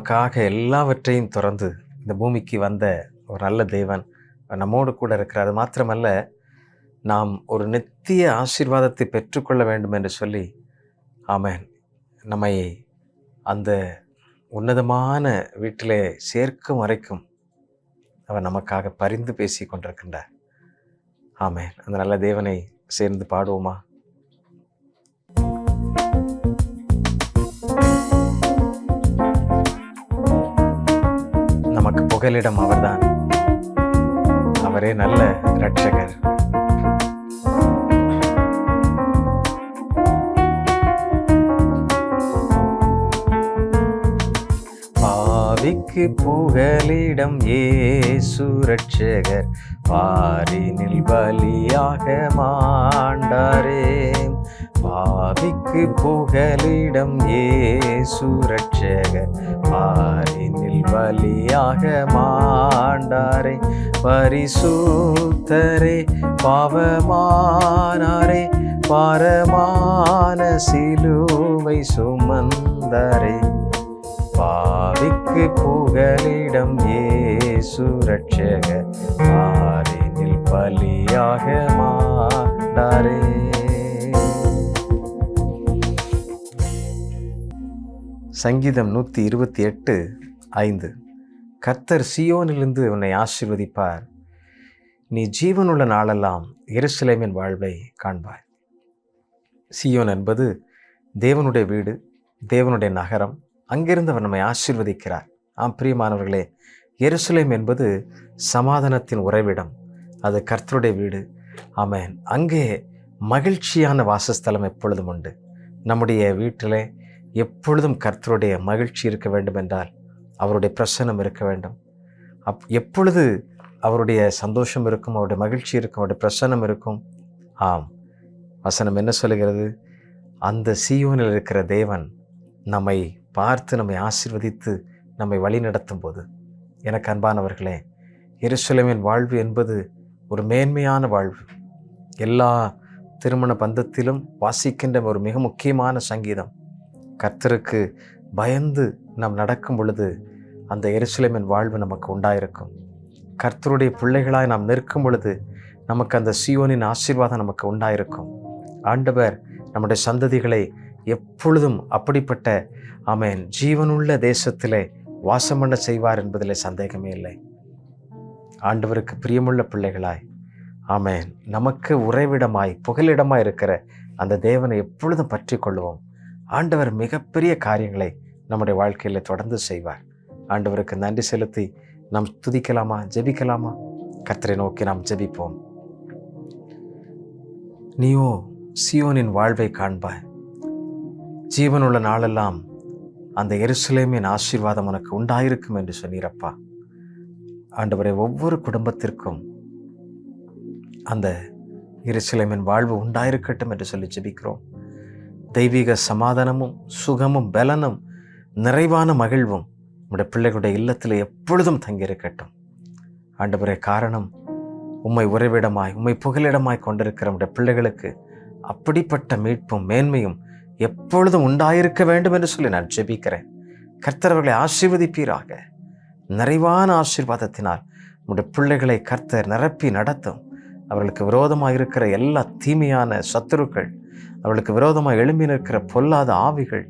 நமக்காக எல்லாவற்றையும் திறந்து இந்த பூமிக்கு வந்த ஒரு நல்ல தேவன் நம்மோடு கூட இருக்கிறார். அது மாத்திரமல்ல நாம் ஒரு நித்திய ஆசீர்வாதத்தை பெற்றுக்கொள்ள வேண்டும் என்று சொல்லி ஆமேன். நம்மை அந்த உன்னதமான வீட்டிலே சேர்க்கும் வரைக்கும் அவர் நமக்காக பரிந்து பேசி கொண்டிருக்கின்றார். ஆமேன். அந்த நல்ல தேவனை சேர்ந்து பாடுவோமா? நமக்கு புகலிடம் அவர்தான். அவரே நல்ல ரட்சகர் பாவிக்கு புகலிடம் ஏசு ரட்சகர் பாரினில் பலியாக மாண்டாரே. பாவிக்கு புகலிடம் ஏசு ரட்சகர் பாரினில் பலியாக மாண்டாரே. பரிசுத்தரே பாவமானாரே. பரமான சிலுவை சுமந்தரே. பாவிக்கு புகலிடம் ஏ ரட்சக பாரினில் பலியாக மாண்டாரே சங்கீதம் நூற்றி இருபத்தி எட்டு ஐந்து. கர்த்தர் சியோனிலிருந்து உன்னை ஆசீர்வதிப்பார். நீ ஜீவனுள்ள நாளெல்லாம் எருசலேமின் வாழ்வை காண்பாய். சியோன் என்பது தேவனுடைய வீடு தேவனுடைய நகரம் அங்கிருந்து அவர் நம்மை ஆசீர்வதிக்கிறார். ஆம் பிரியமானவர்களே எருசலேம் என்பது சமாதானத்தின் உறைவிடம். அது கர்த்தருடைய வீடு. ஆமேன். அங்கே மகிழ்ச்சியான வாசஸ்தலம் எப்பொழுதும் உண்டு. நம்முடைய வீட்டில் எப்பொழுதும் கர்த்தருடைய மகிழ்ச்சி இருக்க வேண்டும் என்றால் அவருடைய பிரசன்னம் இருக்க வேண்டும். அப் எப்பொழுது அவருடைய சந்தோஷம் இருக்கும் அவருடைய மகிழ்ச்சி இருக்கும் அவருடைய பிரசன்னம் இருக்கும்? ஆம். வசனம் என்ன சொல்லுகிறது? அந்த சீயோனில் இருக்கிற தேவன் நம்மை பார்த்து நம்மை ஆசீர்வதித்து நம்மை வழி நடத்தும் போது எனக்கு அன்பானவர்களே எருசலேமின் வாழ்வு என்பது ஒரு மேன்மையான வாழ்வு. எல்லா திருமண பந்தத்திலும் வாசிக்கின்ற ஒரு மிக முக்கியமான சங்கீதம். கர்த்தருக்கு பயந்து நாம் நடக்கும் பொழுது அந்த எருசலேமின் வாழ்வு நமக்கு உண்டாயிருக்கும். கர்த்தருடைய பிள்ளைகளாய் நாம் நிற்கும் பொழுது நமக்கு அந்த சியோனின் ஆசீர்வாதம் நமக்கு உண்டாயிருக்கும். ஆண்டவர் நம்முடைய சந்ததிகளை எப்பொழுதும் அப்படிப்பட்ட ஆமேன் ஜீவனுள்ள தேசத்திலே வாசம் பண்ண செய்வார் என்பதிலே சந்தேகமே இல்லை. ஆண்டவருக்கு பிரியமுள்ள பிள்ளைகளாய் ஆமேன் நமக்கு உறைவிடமாய் புகலிடமாய் இருக்கிற அந்த தேவனை எப்பொழுதும் பற்றி கொள்வோம் ஆண்டவர் மிகப்பெரிய காரியங்களை நம்முடைய வாழ்க்கையில் தொடர்ந்து செய்வார். ஆண்டவருக்கு நன்றி செலுத்தி நாம் துதிக்கலாமா ஜெபிக்கலாமா? கர்த்தரை நோக்கி நாம் ஜெபிப்போம். நீயோ சியோனின் வாழ்வை காண்பாய். ஜீவனுள்ள நாளெல்லாம் அந்த எருசலேமின் ஆசீர்வாதம் உனக்கு உண்டாயிருக்கும் என்று சொன்னீரப்பா. ஆண்டவரை ஒவ்வொரு குடும்பத்திற்கும் அந்த எருசலேமின் வாழ்வு உண்டாயிருக்கட்டும் என்று சொல்லி ஜெபிக்கிறோம். தெய்வீக சமாதானமும் சுகமும் பலனும் நிறைவான மகிழ்வும் நம்முடைய பிள்ளைகளுடைய இல்லத்தில் எப்பொழுதும் தங்கியிருக்கட்டும். ஆண்டவரே காரணம் உம்மை உறைவிடமாய் உம்மை புகலிடமாய் கொண்டிருக்கிற நம்முடைய பிள்ளைகளுக்கு அப்படிப்பட்ட மீட்பும் மேன்மையும் எப்பொழுதும் உண்டாயிருக்க வேண்டும் என்று சொல்லி நான் ஜெபிக்கிறேன். கர்த்தர் அவர்களை ஆசீர்வதிப்பீராக. நிறைவான ஆசீர்வாதத்தினால் உங்களுடைய பிள்ளைகளை கர்த்தர் நிரப்பி நடத்தும். அவர்களுக்கு விரோதமாக இருக்கிற எல்லா தீமையான சத்துருக்கள் அவர்களுக்கு விரோதமாக எழும்பி நிற்கிற பொல்லாத ஆவிகள்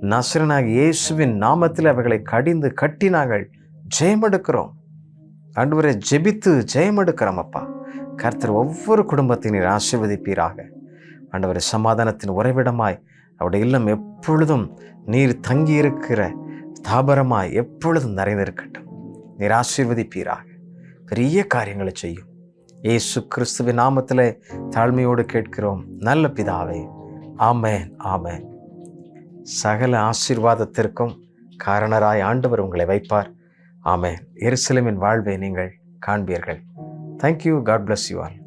நசரனாக இயேசுவின் நாமத்தில் அவர்களை கடிந்து கட்டி நாங்கள் ஜெயமெடுக்கிறோம். ஆண்டவரை ஜெபித்து ஜெயமெடுக்கிறோம் அப்பா. கர்த்தர் ஒவ்வொரு குடும்பத்தினர் ஆசீர்வதிப்பீராக. ஆண்டவரை சமாதானத்தின் உறைவிடமாய் அவருடைய இல்லம் எப்பொழுதும் நீர் தங்கி இருக்கிற எப்பொழுதும் நிறைந்திருக்கட்டும். நீர் ஆசீர்வதிப்பீராக. பெரிய காரியங்களை செய்யும். ஏசு கிறிஸ்துவின் நாமத்தில் தாழ்மையோடு கேட்கிறோம். நல்ல பிதாவே ஆமேன் ஆமேன். சகல ஆசீர்வாதத்திற்கும் காரணராய் ஆண்டவர் உங்களை வைப்பார். ஆமேன். எருசலேமின் வாழ்வை நீங்கள் காண்பீர்கள். Thank you God bless you all